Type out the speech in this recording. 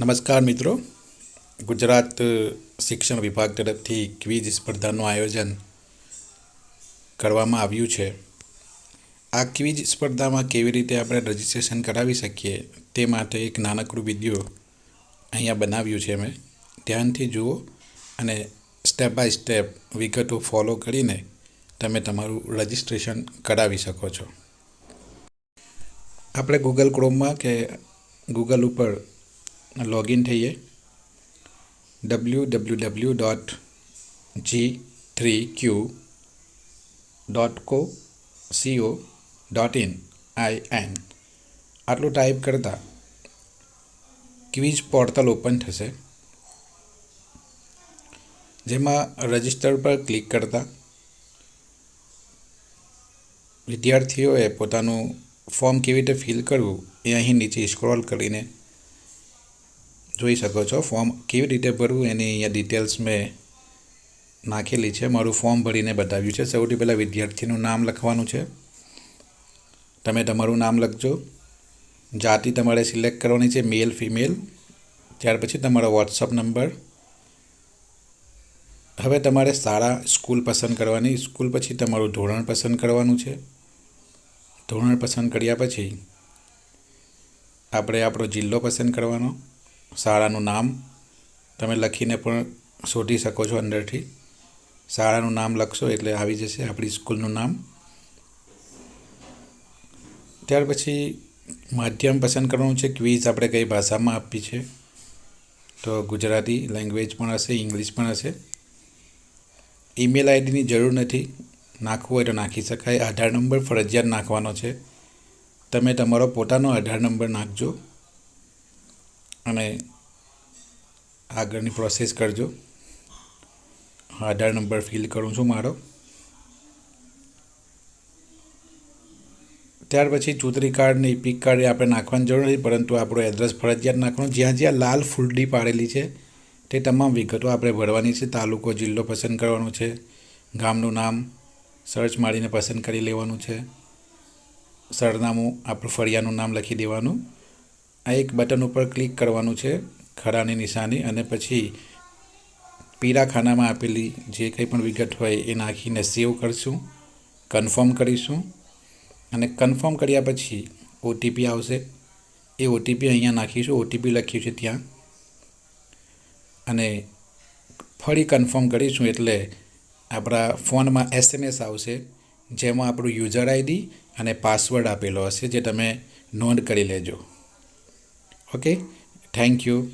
નમસ્કાર મિત્રો. ગુજરાત શિક્ષણ વિભાગ તરફથી ક્વિઝ સ્પર્ધાનું આયોજન કરવામાં આવ્યું છે. આ ક્વિઝ સ્પર્ધામાં કેવી રીતે આપણે રજિસ્ટ્રેશન કરાવી શકીએ તે માટે એક નાનકડું વીડિયો અહીંયા બનાવ્યું છે મેં. ધ્યાનથી જુઓ અને સ્ટેપ બાય સ્ટેપ વિગતો ફોલો કરીને તમે તમારું રજિસ્ટ્રેશન કરાવી શકો છો. આપણે ગૂગલ ક્રોમમાં કે ગૂગલ ઉપર લોગિન થઈએ W W W dot G three Q dot co C O dot in I N આટલું ટાઈપ કરતાં ક્વિઝ પોર્ટલ ઓપન થશે જેમાં રજિસ્ટર પર ક્લિક કરતાં વિદ્યાર્થીઓએ પોતાનું ફોર્મ કેવી રીતે ફિલ કરવું એ અહીં નીચે સ્ક્રોલ કરીને જોઈ શકો છો. ફોર્મ કેવી રીતે ભરવું એની અહીંયા ડિટેલ્સ મેં નાખેલી છે. મારું ફોર્મ ભરીને બતાવ્યું છે. સૌથી પહેલાં વિદ્યાર્થીનું નામ લખવાનું છે. તમે તમારું નામ લખજો. જાતિ તમારે સિલેક્ટ કરવાની છે. મેલ ફિમેલ ત્યાર પછી તમારો વોટ્સઅપ નંબર હવે તમારે શાળા સ્કૂલ પસંદ કરવાની. સ્કૂલ પછી તમારું ધોરણ પસંદ કરવાનું છે. ધોરણ પસંદ કર્યા પછી આપણે આપણો જિલ્લો પસંદ કરવાનો. શાળાનું નામ તમે લખીને પણ શોધી શકો છો અંદરથી. શાળાનું નામ લખશો એટલે આવી જશે આપણી સ્કૂલનું નામ. ત્યાર પછી માધ્યમ પસંદ કરવાનું છે, ક્વિઝ આપણે કઈ ભાષામાં આપવી છે? તો ગુજરાતી લેંગ્વેજ પણ હશે, ઇંગ્લિશ પણ હશે. ઈમેલ આઈડીની જરૂર નથી. નાખવું હોય તો નાખી શકાય. આધાર નંબર ફરજિયાત નાખવાનો છે. તમે તમારો પોતાનો આધાર નંબર નાખજો. અને આગળની પ્રોસેસ કરજો. આધાર નંબર ફિલ કરું છું મારો. ત્યાર પછી ચૂંટણી કાર્ડ ને ઇપિક કાર્ડ આપણે નાખવાની જરૂર નથી, પરંતુ આપણો એડ્રેસ ફરજિયાત નાખવાનું. જ્યાં જ્યાં લાલ ફૂલડી પાડેલી છે, તે તમામ વિગતો આપણે ભરવાની છે. તાલુકો, જિલ્લો પસંદ કરવાનો છે. ગામનું નામ સર્ચ મારીને પસંદ કરી લેવાનું છે. સરનામું આપણું ફળિયાનું નામ લખી દેવાનું. આ એક બટન ઉપર ક્લિક કરવાનું છે, ખરાની નિશાની, અને પછી પીળા ખાનામાં આપેલી જે કંઈ પણ વિગત હોય એ નાખીને સેવ કરશું, કન્ફર્મ કરીશું, અને કન્ફર્મ કર્યા પછી ઓટીપી આવશે. એ ઓટીપી અહીંયા નાખીશું, ઓટીપી લખ્યું છે ત્યાં. અને ફરી કન્ફર્મ કરીશું એટલે આપણા ફોનમાં એસએમએસ આવશે, જેમાં આપણું યુઝર આઈડી અને પાસવર્ડ આપેલો હશે, જે તમે નોંધ કરી લેજો. okay? Thank you.